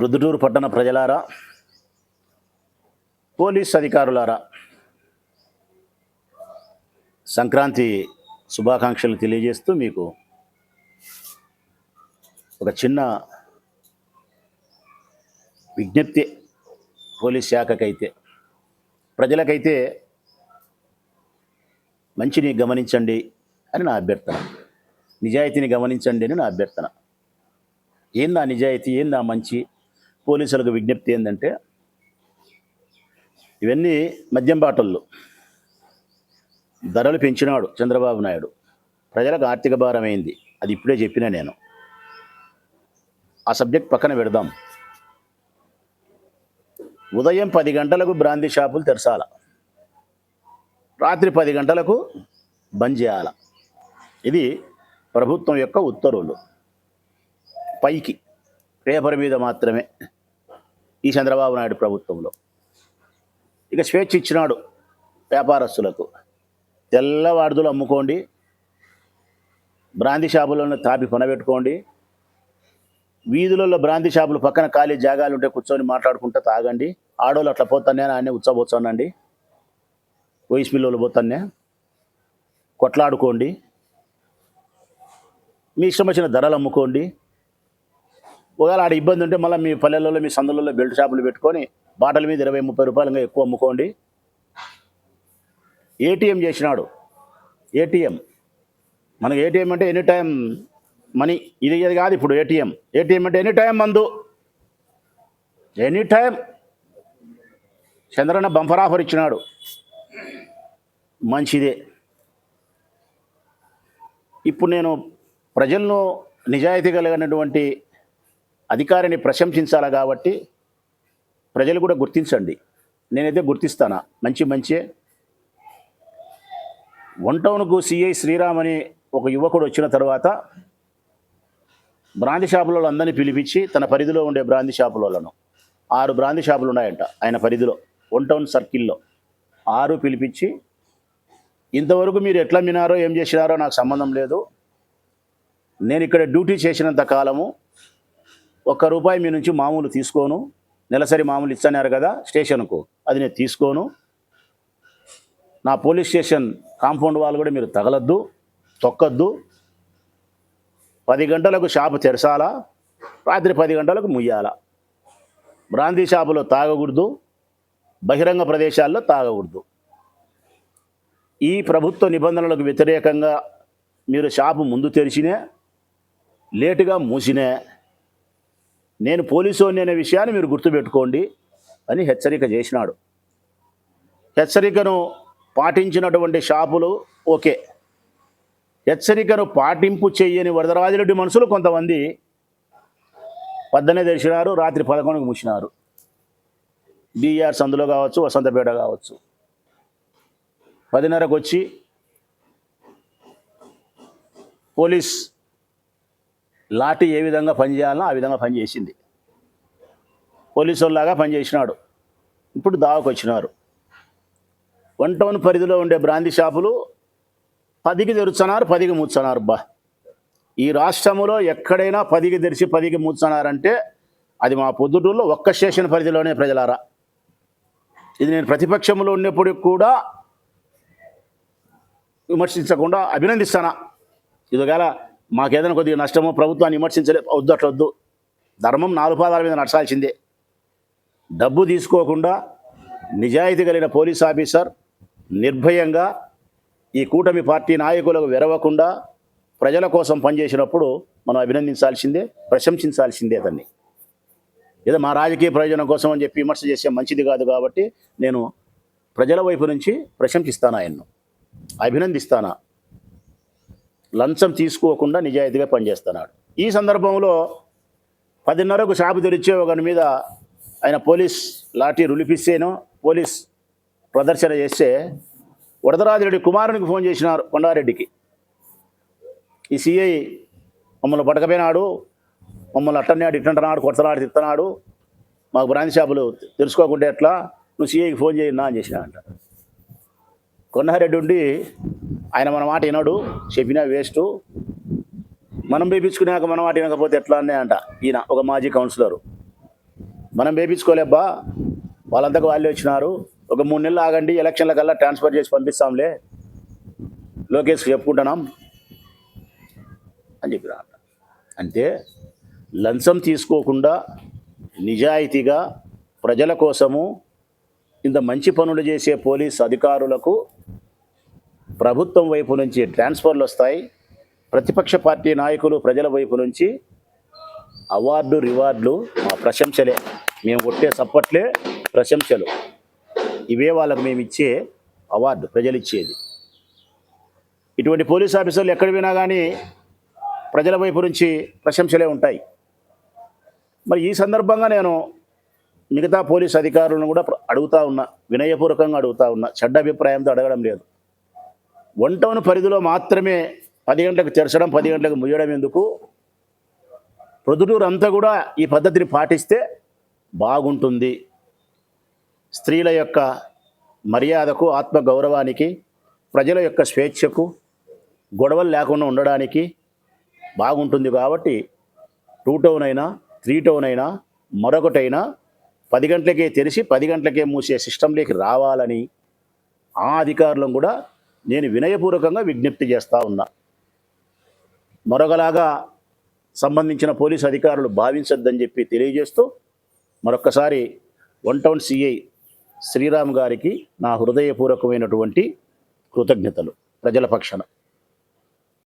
రుద్దుటూరు పట్టణ ప్రజలారా పోలీస్ అధికారులారా సంక్రాంతి శుభాకాంక్షలు తెలియజేస్తూ మీకు ఒక చిన్న విజ్ఞప్తి పోలీస్ శాఖకైతే ప్రజలకైతే మంచిని గమనించండి అని నా అభ్యర్థన. నిజాయితీని గమనించండి అని నా అభ్యర్థన. ఏంది నిజాయితీ? ఏంది మంచి? పోలీసులకు విజ్ఞప్తి ఏంటంటే ఇవన్నీ మద్యం బాటల్లో ధరలు పెంచినాడు చంద్రబాబు నాయుడు. ప్రజలకు ఆర్థిక భారమైంది అది ఇప్పుడే చెప్పిన నేను. ఆ సబ్జెక్ట్ పక్కన పెడదాం. ఉదయం పది గంటలకు బ్రాందీ షాపులు తెరచాల రాత్రి పది గంటలకు బంద్ చేయాల. ఇది ప్రభుత్వం యొక్క ఉత్తర్వులు. పైకి. పేపర్ మీద మాత్రమే ఈ చంద్రబాబు నాయుడు ప్రభుత్వంలో. ఇక స్వేచ్ఛ ఇచ్చినాడు వ్యాపారస్తులకు. తెల్లవాడుదలు అమ్ముకోండి. బ్రాంతి షాపులను తాపి పనబెట్టుకోండి వీధులలో బ్రాంతి షాపులు పక్కన ఖాళీ జాగాలు ఉంటే కూర్చొని మాట్లాడుకుంటూ తాగండి. ఆడోళ్ళు అట్లా పోతానే ఆయన ఉత్సవపోతానండి వయసు పిల్లలు పోతానే కొట్లాడుకోండి. మీ ఇష్టం వచ్చిన ధరలు అమ్ముకోండి. ఒకవేళ ఆడ ఇబ్బంది ఉంటే మళ్ళీ మీ పల్లెలలో మీ సందులలో బెల్ట్ షాపులు పెట్టుకొని బాటల మీద ఇరవై ముప్పై రూపాయలు ఎక్కువ అమ్ముకోండి. ఏటీఎం చేసినాడు. ఏటీఎం. మనకి ఏటీఎం అంటే ఎనీ టైం మనీ. ఇది ఇది కాదు ఇప్పుడు ఏటీఎం. ఏటీఎం అంటే ఎనీ టైం మందు. Any time. Chandranna bumper offer ఇచ్చినాడు. మంచిదే. ఇప్పుడు నేను ప్రజలను నిజాయితీ కలిగినటువంటి అధికారిని ప్రశంసించాలి కాబట్టి ప్రజలు కూడా గుర్తించండి. నేనైతే గుర్తిస్తానా? మంచి మంచే. వన్ టౌన్కు సిఐ శ్రీరామ్ అని ఒక యువకుడు వచ్చిన తర్వాత బ్రాంతి షాపులలో అందరినీ పిలిపించి తన పరిధిలో ఉండే బ్రాంతి షాపులను ఆరు బ్రాంతి షాపులు ఉన్నాయంట ఆయన పరిధిలో వన్ టౌన్ సర్కిల్లో. ఆరు పిలిపించి ఇంతవరకు మీరు ఎట్లా మినారో ఏం చేసినారో నాకు సంబంధం లేదు. నేను ఇక్కడ డ్యూటీ చేసినంత కాలము ఒక్క రూపాయి మీ నుంచి మామూలు తీసుకోను. నెలసరి మామూలు ఇచ్చన్నారు కదా స్టేషన్కు. అది నేను తీసుకోను. నా పోలీస్ స్టేషన్ కాంపౌండ్ వాళ్ళు కూడా మీరు తగలద్దు తొక్కద్దు. పది గంటలకు షాపు తెరచాలా రాత్రి పది గంటలకు ముయ్యాల. బ్రాందీ షాపులో తాగకూడదు బహిరంగ ప్రదేశాల్లో తాగకూడదు. ఈ ప్రభుత్వ నిబంధనలకు వ్యతిరేకంగా మీరు షాపు ముందు తెరిచినే లేటుగా మూసినే నేను పోలీసుని అనే విషయాన్ని మీరు గుర్తుపెట్టుకోండి అని హెచ్చరిక చేసినాడు. హెచ్చరికను పాటించినటువంటి షాపులు ఓకే. హెచ్చరికను పాటింపు చేయని వరదరాజరెడ్డి మనుషులు కొంతమంది పద్దనే తెరిచినారు రాత్రి పదకొండుకు మూసినారు బీఆర్ సందులో కావచ్చు వసంతపేట కావచ్చు. పదిన్నరకు వచ్చి పోలీస్ లాఠీ ఏ విధంగా పనిచేయాలనో ఆ విధంగా పనిచేసింది. పోలీసు వాళ్ళలాగా పనిచేసినాడు. ఇప్పుడు దావకు వచ్చినారు వన్ టౌన్ పరిధిలో ఉండే బ్రాంతి షాపులు పదికి తెరుచున్నారు పదికి మూర్చున్నారు. బా ఈ రాష్ట్రంలో ఎక్కడైనా పదికి తెరిచి పదికి మూర్చున్నారంటే అది మా పొద్దుటూరులో ఒక్క స్టేషన్ పరిధిలోనే ప్రజలారా. ఇది నేను ప్రతిపక్షంలో ఉన్నప్పుడు కూడా విమర్శించకుండా అభినందిస్తానా. ఇదిగల మాకేదైనా కొద్దిగా నష్టమో ప్రభుత్వాన్ని విమర్శించలే వద్దు వద్దు. ధర్మం నాలుగు పాదాల మీద నడచాల్సిందే. డబ్బు తీసుకోకుండా నిజాయితీ కలిగిన పోలీస్ ఆఫీసర్ నిర్భయంగా ఈ కూటమి పార్టీ నాయకులకు వెరవకుండా ప్రజల కోసం పనిచేసినప్పుడు మనం అభినందించాల్సిందే ప్రశంసించాల్సిందే దాన్ని ఏదో మా రాజకీయ ప్రయోజనం కోసం అని చెప్పి విమర్శ చేసే మంచిది కాదు కాబట్టి నేను ప్రజల వైపు నుంచి ప్రశంసిస్తాను ఆయన్ను. అభినందిస్తానా. లంచం తీసుకోకుండా నిజాయితీగా పనిచేస్తున్నాడు. ఈ సందర్భంలో పదిన్నరకు షాపు తెరిచే ఒకని మీద ఆయన పోలీస్ లాఠీ రులిపిస్తేనో పోలీస్ ప్రదర్శన చేస్తే వరదరాజరెడ్డి కుమారునికి ఫోన్ చేసినారు కొండారెడ్డికి. ఈ సిఐ మమ్మల్ని పడకపోయినాడు మమ్మల్ని అట్టన్నాడు ఇట్టంటున్నాడు కొడతనాడు తిత్తనాడు మాకు బ్రాంచ్ షాపులు తెలుసుకోకుంటే ఎట్లా? నువ్వు సిఐకి ఫోన్ చేయినా అని చేసినా అంట కొండారెడ్డి ఉండి ఆయన మన మాట వినడు చెప్పినా వేస్ట్. మనం వేయించుకున్నాక మన మాట వినకపోతే ఎట్లా అనే అంట ఈయన ఒక మాజీ కౌన్సిలరు. మనం వేపించుకోలేబ్బా వాళ్ళంతకు వాళ్ళే వచ్చినారు. ఒక మూడు నెలలు ఆగండి ఎలక్షన్ల కల్లా ట్రాన్స్ఫర్ చేసి పంపిస్తాంలే. లోకేష్ చెప్పుకుంటున్నాం. అని చెప్పిన అంటే లంచం తీసుకోకుండా నిజాయితీగా ప్రజల కోసము ఇంత మంచి పనులు చేసే పోలీస్ అధికారులకు ప్రభుత్వం వైపు నుంచి ట్రాన్స్ఫర్లు వస్తాయి. ప్రతిపక్ష పార్టీ నాయకులు ప్రజల వైపు నుంచి అవార్డు రివార్డులు మా ప్రశంసలే. మేము కొట్టే సప్పట్లే ప్రశంసలు. ఇవే వాళ్ళకు మేము ఇచ్చే అవార్డు ప్రజలు ఇచ్చేది. ఇటువంటి పోలీస్ ఆఫీసర్లు ఎక్కడ పోయినా కానీ ప్రజల వైపు నుంచి ప్రశంసలే ఉంటాయి. మరి ఈ సందర్భంగా నేను మిగతా పోలీస్ అధికారులను కూడా అడుగుతా ఉన్నా వినయపూర్వకంగా అడుగుతా ఉన్నా చెడ్డ అభిప్రాయంతో అడగడం లేదు. వన్ టౌన్ పరిధిలో మాత్రమే పది గంటలకు తెరచడం పది గంటలకు ముయ్యడం ఎందుకు? ప్రొద్దుటూరు అంతా కూడా ఈ పద్ధతిని పాటిస్తే బాగుంటుంది. స్త్రీల యొక్క మర్యాదకు ఆత్మ గౌరవానికి ప్రజల యొక్క స్వేచ్ఛకు గొడవలు లేకుండా ఉండడానికి బాగుంటుంది కాబట్టి టూ టౌన్ అయినా త్రీ టౌన్ అయినా మరొకటైనా పది గంటలకే తెరిచి పది గంటలకే మూసే సిస్టంలోకి రావాలని ఆ అధికారులను కూడా నేను వినయపూర్వకంగా విజ్ఞప్తి చేస్తూ ఉన్నా. మరొకలాగా సంబంధించిన పోలీసు అధికారులు భావించొద్దని చెప్పి తెలియజేస్తూ మరొక్కసారి వన్ టౌన్ సిఐ శ్రీరామ్ గారికి నా హృదయపూర్వకమైనటువంటి కృతజ్ఞతలు ప్రజల పక్షాన.